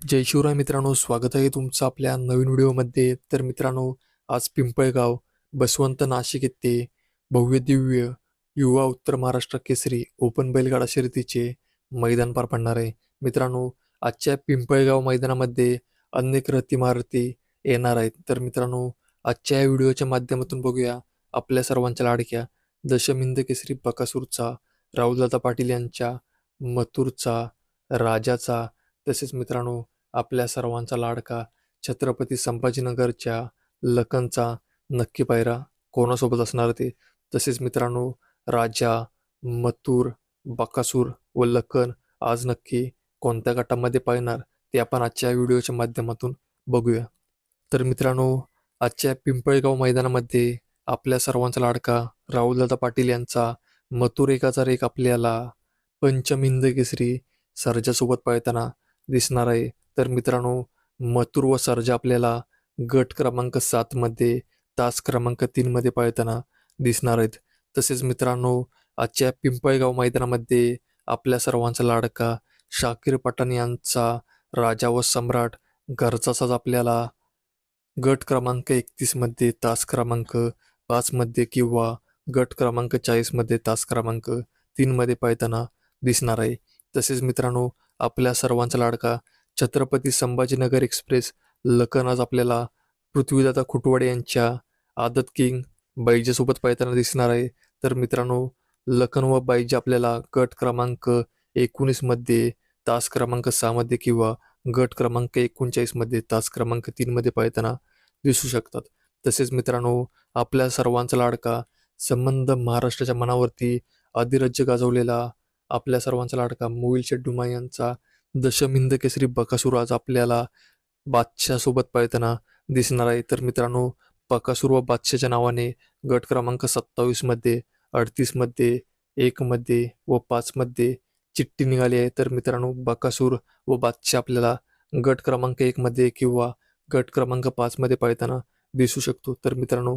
जय शिवराय मित्रांनो स्वागत आहे तुमचं आपल्या नवीन व्हिडिओमध्ये. तर मित्रांनो आज पिंपळगाव बसवंत नाशिक येथे भव्य दिव्य युवा उत्तर महाराष्ट्र केसरी ओपन बैलगाडा शर्यतीचे मैदान पार पडणार आहे. मित्रांनो आजच्या पिंपळगाव मैदानामध्ये अनेक रथी महारथी येणार आहेत. तर मित्रांनो आजच्या या व्हिडिओच्या माध्यमातून बघूया आपल्या सर्वांच्या लाडक्या दशमिंद केसरी बकासूरचा राहुलदादा पाटील यांच्या मथुरचा राजाचा तसेच मित्रांनो आपल्या सर्वांचा लाडका छत्रपती संभाजीनगरच्या लखनचा नक्की पायरा कोणासोबत असणार ते? तसेच मित्रांनो राजा मथुर बकासूर व लखन आज नक्की कोणत्या गटामध्ये पाळणार ते आपण आजच्या व्हिडिओच्या माध्यमातून बघूया. तर मित्रांनो आजच्या पिंपळगाव मैदानामध्ये आपल्या सर्वांचा लाडका राहुलदादा पाटील यांचा मथुर एक हजार एक आपल्याला पंचमिंद केसरी सर्जासोबत पळताना दिसणार आहे. तर मित्रांनो मथुर व सर्जा आपल्याला गट क्रमांक सातमध्ये तास क्रमांक तीनमध्ये पाळताना दिसणार आहेत. तसेच मित्रांनो आजच्या पिंपळगाव मैदानामध्ये आपल्या सर्वांचा लाडका शाकीर पठाण यांचा राजा व सम्राट घरचाच आपल्याला गट क्रमांक एकतीसमध्ये तास क्रमांक पाचमध्ये किंवा गट क्रमांक चाळीसमध्ये तास क्रमांक तीनमध्ये पाळताना दिसणार आहे. तसेच मित्रांनो आपल्या सर्वांचा लाडका. छत्रपती संभाजीनगर एक्सप्रेस लखन आज आपल्याला पृथ्वीदादा खुटवाडे यांच्या आदत किंग बैजेसोबत पाहताना दिसणार आहे. तर मित्रांनो लखन व बैजा आपल्याला गट क्रमांक एकोणीसमध्ये तास क्रमांक सहामध्ये किंवा गट क्रमांक एकोणचाळीसमध्ये तास क्रमांक तीनमध्ये पाहताना दिसू शकतात. तसेच मित्रांनो आपल्या सर्वांचा लाडका संबंध महाराष्ट्राच्या मनावरती अधिराज्य गाजवलेला आपल्या सर्वांचा लाडका. मोईल शेड्डुमा यांचा दशमिंद केसरी बकासूर आज आपल्याला बादशाहसोबत पळताना दिसणार आहे. तर मित्रांनो बकासूर व बादशाच्या नावाने गट क्रमांक सत्तावीसमध्ये अडतीसमध्ये एकमध्ये व पाचमध्ये चिठ्ठी निघाली आहे. तर मित्रांनो बकासूर व बादशाह आपल्याला गट क्रमांक एकमध्ये किंवा गट क्रमांक पाचमध्ये पळताना दिसू शकतो. तर मित्रांनो